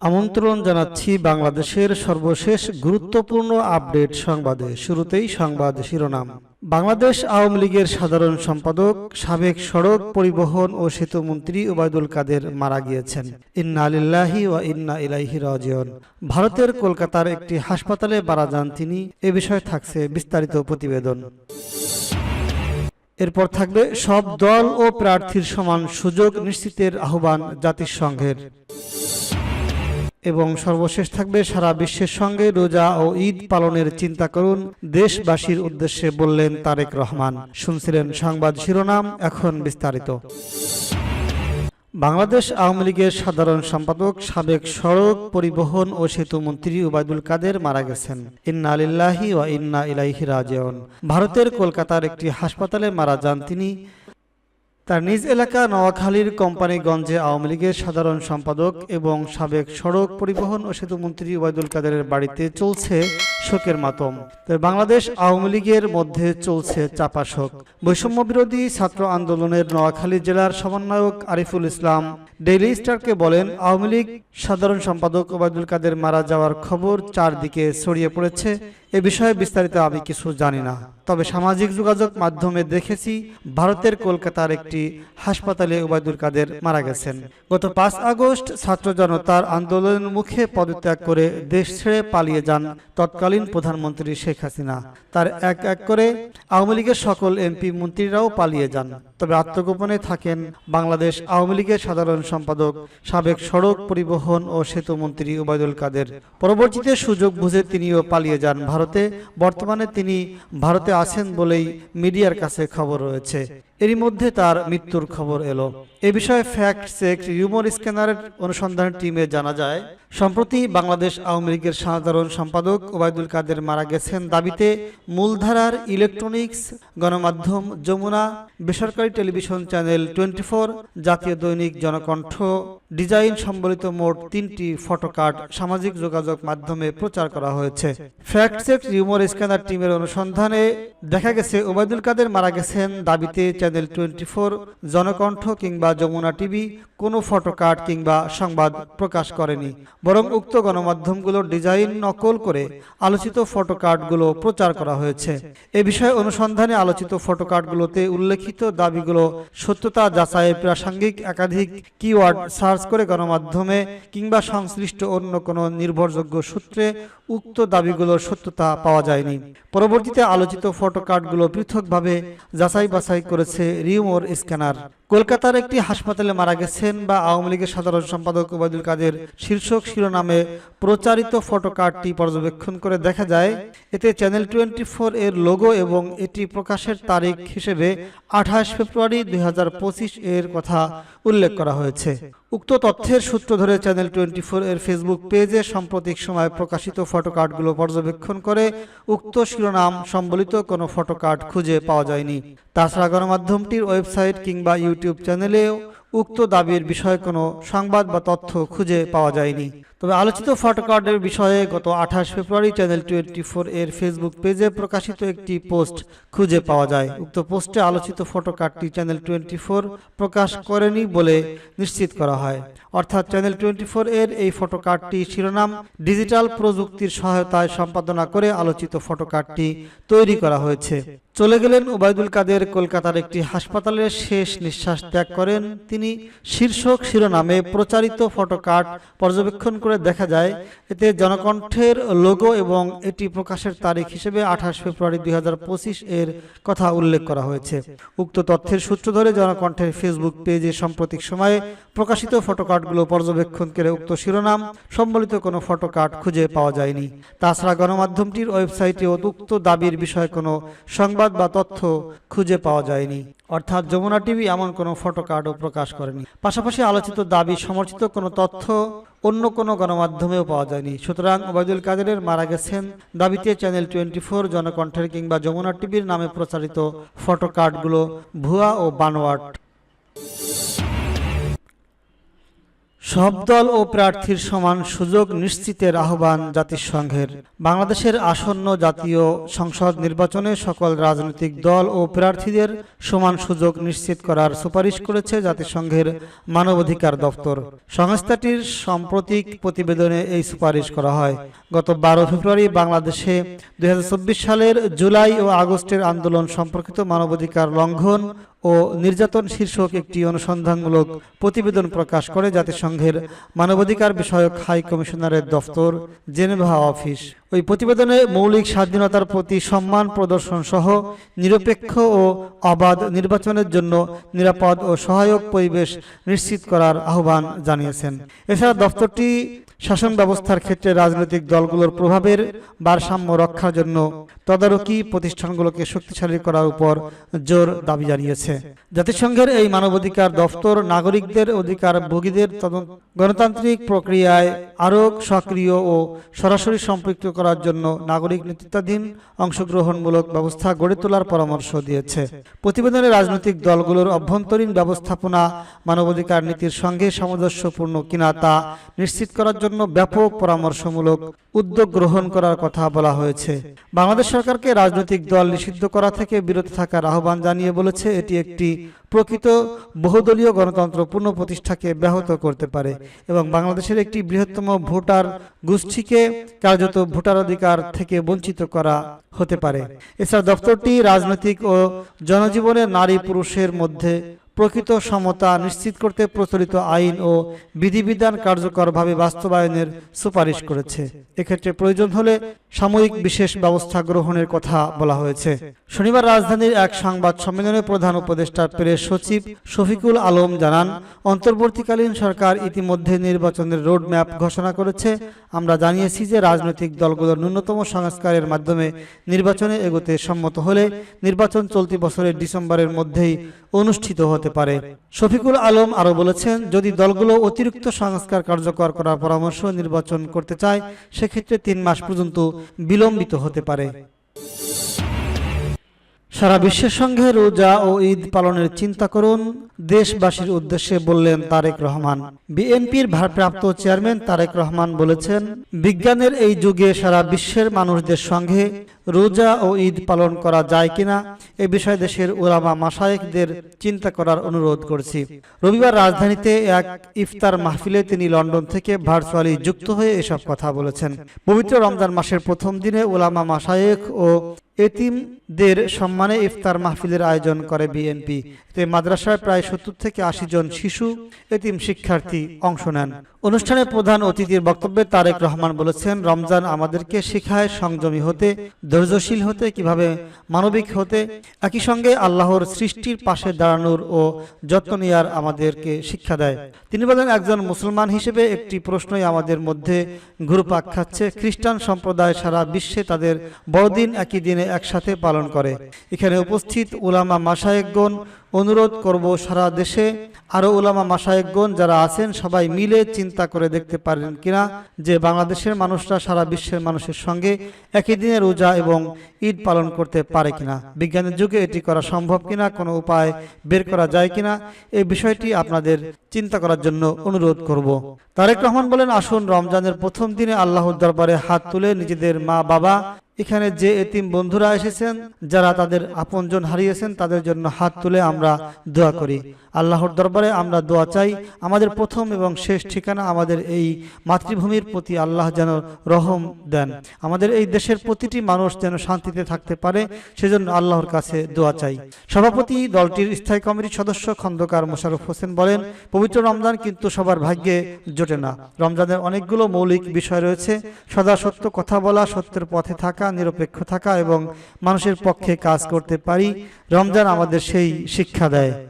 আমন্ত্রণ জানাচ্ছি বাংলাদেশের সর্বশেষ গুরুত্বপূর্ণ আপডেট সংবাদে শুরুতেই সংবাদ শিরোনাম। বাংলাদেশ আওয়ামী লীগের সাধারণ সম্পাদক সাবেক সড়ক পরিবহন ও সেতু মন্ত্রী ওবায়দুল কাদের মারা গিয়েছেন। ইন্না আলিল্লাহি ওয়া ইন্না ইলাইহি রাজিউন। ভারতের কলকাতার একটি হাসপাতালে মারা যান তিনি। এ বিষয়ে থাকছে বিস্তারিত প্রতিবেদন। এরপর থাকবে সব দল ও প্রার্থীর সমান সুযোগ নিশ্চিতের আহ্বান জাতিসংঘের। এবং সর্বশেষ থাকবে সারা বিশ্বের সঙ্গে রোজা ও ঈদ পালনের চিন্তা করুন। দেশবাসীর উদ্দেশ্যে বললেন তারেক রহমান। শুনছিলেন সংবাদ শিরোনাম, এখন বিস্তারিত। বাংলাদেশ আওয়ামী লীগের সাধারণ সম্পাদক সাবেক সড়ক পরিবহন ও সেতু মন্ত্রী ওবায়দুল কাদের মারা গেছেন। ইন্না আলিল্লাহি ওয়া ইন্না ইলাইহি রাজিউন। ভারতের কলকাতার একটি হাসপাতালে মারা যান তিনি। তার নিজ এলাকা নোয়াখালীর কোম্পানিগঞ্জে আওয়ামী লীগের সাধারণ সম্পাদক এবং সাবেক সড়ক পরিবহন ও সেতু মন্ত্রী ওবায়দুল কাদেরের বাড়িতে চলছে শোকের মাতম। তবে বাংলাদেশ আওয়ামী লীগের মধ্যে চলছে চাপা শোক। বৈষম্য বিরোধী ছাত্র আন্দোলনের নোয়াখালী জেলার সমন্বয়ক আরিফুল ইসলাম ডেইলি স্টারকে বলেন, আওয়ামী লীগ সাধারণ সম্পাদক ওবায়দুল কাদের মারা যাওয়ার খবর চারদিকে ছড়িয়ে পড়েছে। এ বিষয়ে বিস্তারিত আমি কিছু জানি না। তবে সামাজিক যোগাযোগ মাধ্যমে দেখেছি, ভারতের কলকাতার একটি হাসপাতালে ওবায়দুল কাদের মারা গেছেন। গত পাঁচ আগস্ট ছাত্র জনতার আন্দোলনের মুখে পদত্যাগ করে দেশ ছেড়ে পালিয়ে যান তৎকালীন প্রধানমন্ত্রী শেখ হাসিনা। তার এক এক করে আওয়ামী লীগের সকল এমপি মন্ত্রীরাও পালিয়ে যান। তবে আত্মগোপনে থাকেন বাংলাদেশ আওয়ামী লীগের সাধারণ সম্পাদক, সাবেক সড়ক পরিবহন ও সেতু মন্ত্রী ওবায়দুল কাদের। পরবর্তীতে সুযোগ বুঝে তিনিও পালিয়ে যান ভারতে। বর্তমানে তিনি ভারতে আছেন বলেই মিডিয়ার কাছে খবর রয়েছে। এরই মধ্যে তার মৃত্যুর খবর এলো। এ বিষয়ে ফ্যাক্ট চেক রিউমর স্ক্যানারের অনুসন্ধান টিমে জানা যায়, সম্প্রতি বাংলাদেশ আওয়ামী লীগের সাধারণ সম্পাদক ওবায়দুল কাদের মারা গেছেন দাবিতে মূলধারার ইলেকট্রনিক্স, গণমাধ্যম, যমুনা, বেসরকারি টেলিভিশন চ্যানেল টোয়েন্টি জাতীয় দৈনিক জনকণ্ঠ ডিজাইন সম্বলিত মোট তিনটি ফটোকার্ড সামাজিক যোগাযোগ মাধ্যমে প্রচার করা হয়েছে। ফ্যাক্ট চেক রিউমর স্ক্যানার টিমের অনুসন্ধানে দেখা গেছে, ওবায়দুল কাদের মারা গেছেন দাবিতে চ্যানেল টোয়েন্টি জনকণ্ঠ কিংবা যমুনা টিভি কোনো ফটোকার্ড কিংবা সংবাদ প্রকাশ করেনি। বরং উক্ত গণমাধ্যমগুলোর ডিজাইন নকল করে আলোচিত ফটোকার্ডগুলো প্রচার করা হয়েছে। এ বিষয়ে অনুসন্ধানে আলোচিত ফটোকার্ডগুলোতে উল্লেখিত দাবিগুলো সত্যতা যাচাইয়ের প্রাসঙ্গিক, একাধিক কিওয়ার্ড সার্চ করে গণমাধ্যমে কিংবা সংশ্লিষ্ট অন্য কোনো নির্ভরযোগ্য সূত্রে উক্ত দাবিগুলোর সত্যতা পাওয়া যায়নি। পরবর্তীতে আলোচিত ফটো কার্ডগুলো পৃথকভাবে যাচাই বাছাই করেছে রিউমোর স্ক্যানার। কলকাতার একটি হাসপাতালে মারা গেছেন বা আওয়ামী লীগের সাধারণ সম্পাদক ওবায়দুল কাদের শীর্ষক শিরোনামে প্রচারিত ফটোকার্ডটি পর্যবেক্ষণ করে দেখা যায়, এতে চ্যানেল টোয়েন্টি ফোর এর লোগো এবং এটি প্রকাশের তারিখ হিসেবে আঠাশ ফেব্রুয়ারি দু হাজার পঁচিশ এর কথা উল্লেখ করা হয়েছে। উক্ত তথ্যের সূত্র ধরে চ্যানেল টোয়েন্টি ফোর এর ফেসবুক পেজে সাম্প্রতিক সময় প্রকাশিত ফটোকার্ডগুলো পর্যবেক্ষণ করে উক্ত শিরোনাম সম্বলিত কোনো ফটোকার্ড খুঁজে পাওয়া যায়নি। তাছাড়া গণমাধ্যমটির ওয়েবসাইট কিংবা ইউটিউব চ্যানেলেও উক্ত দাবির বিষয়ে কোনো সংবাদ বা তথ্য খুঁজে পাওয়া যায়নি। তবে আলোচিত ফটোকার্ডের বিষয়ে গত আঠাশ ফেব্রুয়ারি চ্যানেল টোয়েন্টি ফোর এর ফেসবুক পেজে প্রকাশিত একটি পোস্ট খুঁজে পাওয়া যায়। উক্ত পোস্টে আলোচিত ফটোকার্ডটি চ্যানেল টোয়েন্টি ফোর প্রকাশ করেনি বলে নিশ্চিত করা হয়। অর্থাৎ চ্যানেল টোয়েন্টি ফোর এর এই ফটোকার্ডটি শিরোনাম ডিজিটাল প্রযুক্তির সহায়তায় সম্পাদনা করে আলোচিত ফটোকার্ডটি তৈরি করা হয়েছে। চলে গেলেন ওবায়দুল কাদের কলকাতার একটি হাসপাতালে শেষ নিঃশ্বাস ত্যাগ করেন তিনি। শীর্ষক শিরোনামে প্রচারিত ফটোকার্ড পর্যবেক্ষণ করে দেখা যায়, এতে জনকণ্ঠের লোগো এবং এটি প্রকাশের তারিখ হিসেবে আঠাশ ফেব্রুয়ারি দুই হাজার পঁচিশ এর কথা উল্লেখ করা হয়েছে। উক্ত তথ্যের সূত্র ধরে জনকণ্ঠের ফেসবুক পেজে সাম্প্রতিক সময়ে প্রকাশিত ফটোকার্ডগুলো পর্যবেক্ষণ করে উক্ত শিরোনাম সম্বলিত কোনো ফটোকার্ড খুঁজে পাওয়া যায়নি। তাছাড়া গণমাধ্যমটির ওয়েবসাইটে উক্ত দাবির বিষয়ে কোনো সংবাদ বা তথ্য খুঁজে পাওয়া যায়নি। অর্থাৎ যমুনা টিভি এমন কোনো ফটো কার্ডও প্রকাশ করেনি। পাশাপাশি আলোচিত দাবি, সমর্থিত কোনো তথ্য অন্য কোনো গণমাধ্যমেও পাওয়া যায়নি। সুতরাং ওবায়দুল কাদেরের মারা গেছেন দাবিতে চ্যানেল টোয়েন্টি ফোর জনকণ্ঠের কিংবা যমুনা টিভির নামে প্রচারিত ফটো কার্ডগুলো ভুয়া ও বানোয়াট। সব দল ও প্রার্থীর সমান সুযোগ নিশ্চিতের আহ্বান জাতিসংঘের। বাংলাদেশের আসন্ন জাতীয় সংসদ নির্বাচনে সকল রাজনৈতিক দল ও প্রার্থীদের সমান সুযোগ নিশ্চিত করার সুপারিশ করেছে জাতিসংঘের মানবাধিকার দপ্তর। সংস্থাটির সাম্প্রতিক প্রতিবেদনে এই সুপারিশ করা হয়। গত বারো ফেব্রুয়ারি বাংলাদেশে দুই হাজার চব্বিশ সালের জুলাই ও আগস্টের আন্দোলন সম্পর্কিত মানবাধিকার লঙ্ঘন ও নির্যাতন শীর্ষক একটি অনুসন্ধানমূলক প্রতিবেদন প্রকাশ করে জাতিসংঘের মানবাধিকার বিষয়ক হাই কমিশনারের দফতর জেনেভা অফিস। ওই প্রতিবেদনে মৌলিক স্বাধীনতার প্রতি সম্মান প্রদর্শন সহ নিরপেক্ষ ও অবাধ নির্বাচনের জন্য নিরাপদ ও সহায়ক পরিবেশ নিশ্চিত করার আহ্বান জানিয়েছেন। এছাড়া দফতরটি শাসন ব্যবস্থার ক্ষেত্রে রাজনৈতিক দলগুলোর প্রভাবের ভারসাম্য রক্ষার জন্য তদারকি প্রতিষ্ঠানগুলোকে শক্তিশালী করার উপর জোর দাবি জানিয়েছে। জাতিসংঘের এই মানবাধিকার দফতর নাগরিকদের অধিকার ভোগীদের গণতান্ত্রিক প্রক্রিয়ায় আরও সক্রিয় ও সরাসরি সম্পৃক্ত করার জন্য নাগরিক নেতৃত্বাধীন অংশগ্রহণমূলক ব্যবস্থা গড়ে তোলার পরামর্শ দিয়েছে। প্রতিবেদনে রাজনৈতিক দলগুলোর অভ্যন্তরীণ ব্যবস্থাপনা, মানবাধিকার নীতির সঙ্গে সামঞ্জস্যপূর্ণ কিনা তা নিশ্চিত করার জন্য ব্যাপক পরামর্শমূলক উদ্যোগ গ্রহণ করার কথা বলা হয়েছে। বাংলাদেশ সরকারকে রাজনৈতিক দল নিষিদ্ধ করা থেকে বিরত থাকার আহ্বান জানিয়ে বলেছে, এটি একটি প্রকৃত বহুদলীয় গণতন্ত্র পুনঃপ্রতিষ্ঠাকে ব্যাহত করতে পারে এবং বাংলাদেশের একটি বৃহত্তম ভোটার গোষ্ঠীকে কার্যত ভোটার অধিকার থেকে বঞ্চিত করা হতে পারে। এছাড়া দপ্তরটি রাজনৈতিক ও জনজীবনের নারী পুরুষের মধ্যে প্রকৃত সমতা নিশ্চিত করতে প্রচলিত আইন ও বিধিবিধান কার্যকরভাবে বাস্তবায়নের সুপারিশ করেছে। এক্ষেত্রে প্রয়োজন হলে সাময়িক বিশেষ ব্যবস্থা গ্রহণের কথা বলা হয়েছে। শনিবার রাজধানীর এক সংবাদ সম্মেলনে প্রধান উপদেষ্টা প্রেস সচিব শফিকুল আলম জানান, অন্তর্বর্তীকালীন সরকার ইতিমধ্যে নির্বাচনের রোডম্যাপ ঘোষণা করেছে। আমরা জানিয়েছি যে রাজনৈতিক দলগুলোর ন্যূনতম সংস্কারের মাধ্যমে নির্বাচনে এগোতে সম্মত হলে নির্বাচন চলতি বছরের ডিসেম্বরের মধ্যেই অনুষ্ঠিত হতে পারে। শফিকুল আলম আরও বলেছেন, যদি দলগুলো অতিরিক্ত সংস্কার কার্যকর করার পরামর্শ নির্বাচন করতে চায়, সেক্ষেত্রে তিন মাস পর্যন্ত বিলম্বিত হতে পারে। সারা বিশ্বের সঙ্গে রোজা ও ঈদ পালনের চিন্তা করুন। দেশবাসীর উদ্দেশ্যে বললেন তারেক রহমান। বিএনপির ভারপ্রাপ্ত চেয়ারম্যান তারেক রহমান বলেছেন, বিজ্ঞানের এই যুগে সারা বিশ্বের মানুষদের সঙ্গে রোজা ও ঈদ পালন করা যায় কিনা, এ বিষয়ে দেশের ওলামা মাসায়েকদের চিন্তা করার অনুরোধ করছি। রবিবার রাজধানীতে এক ইফতার মাহফিলে তিনি লন্ডন থেকে ভার্চুয়ালি যুক্ত হয়ে এসব কথা বলেছেন। পবিত্র রমজান মাসের প্রথম দিনে ওলামা মাসায়েক ও এতিমদের সম্মানে ইফতার মাহফিলের আয়োজন করে বিএনপি। এতে মাদ্রাসায় প্রায় সত্তর থেকে আশি জন শিশু এতিম শিক্ষার্থী অংশ নেন। অনুষ্ঠানে প্রধান অতিথির বক্তব্যে তারেক রহমান বলেছেন, রমজান আমাদেরকে শেখায় সংযমী হতে, ধৈর্যশীল হতে, কীভাবে মানবিক হতে, একই সঙ্গে আল্লাহর সৃষ্টির পাশে দাঁড়ানোর ও যত্ন নেওয়ার আমাদেরকে শিক্ষা দেয়। তিনি বলেন, একজন মুসলমান হিসেবে একটি প্রশ্নই আমাদের মধ্যে ঘুরপাক খাচ্ছে। খ্রিস্টান সম্প্রদায় সারা বিশ্বে তাদের বড়দিন একই দিনে একসাথে পালন করে। এখানে উপস্থিত উলামা মাসায়েকগণ অনুরোধ করব সারা দেশে আরও ওলামা মাসায়েকগণ যারা আছেন সবাই মিলে চিন্তা করে দেখতে পারেন কিনা যে বাংলাদেশের মানুষরা সারা বিশ্বের মানুষের সঙ্গে একই দিনে রোজা এবং ঈদ পালন করতে পারে কিনা। বিজ্ঞানের যুগে এটি করা সম্ভব কিনা, কোনো উপায় বের করা যায় কিনা, এই বিষয়টি আপনাদের চিন্তা করার জন্য অনুরোধ করব। তারেক রহমান বলেন, আসুন রমজানের প্রথম দিনে আল্লাহর দরবারে হাত তুলে নিজেদের মা বাবা এখানে যে এতিম বন্ধুরা এসেছেন, যারা তাদের আপনজন হারিয়েছেন, তাদের জন্য হাত তুলে আমরা দোয়া করি। আল্লাহর দরবারে আমরা দোয়া চাই, আমাদের প্রথম এবং শেষ ঠিকানা আমাদের এই মাতৃভূমির প্রতি আল্লাহ যেন রহম দেন। আমাদের এই দেশের প্রতিটি মানুষ যেন শান্তিতে থাকতে পারে, সেজন্য আল্লাহর কাছে দোয়া চাই। সভাপতি দলটির স্থায়ী কমিটির সদস্য খন্দকার মোশারফ হোসেন বলেন, পবিত্র রমজান কিন্তু সবার ভাগ্যে জোটে না। রমজানের অনেকগুলো মৌলিক বিষয় রয়েছে। সদা সত্য কথা বলা, সত্যের পথে থাকা নিরপেক্ষ থাকা এবং মানুষের পক্ষে কাজ করতে পারি। রমজান আমাদের সেই শিক্ষা দেয়।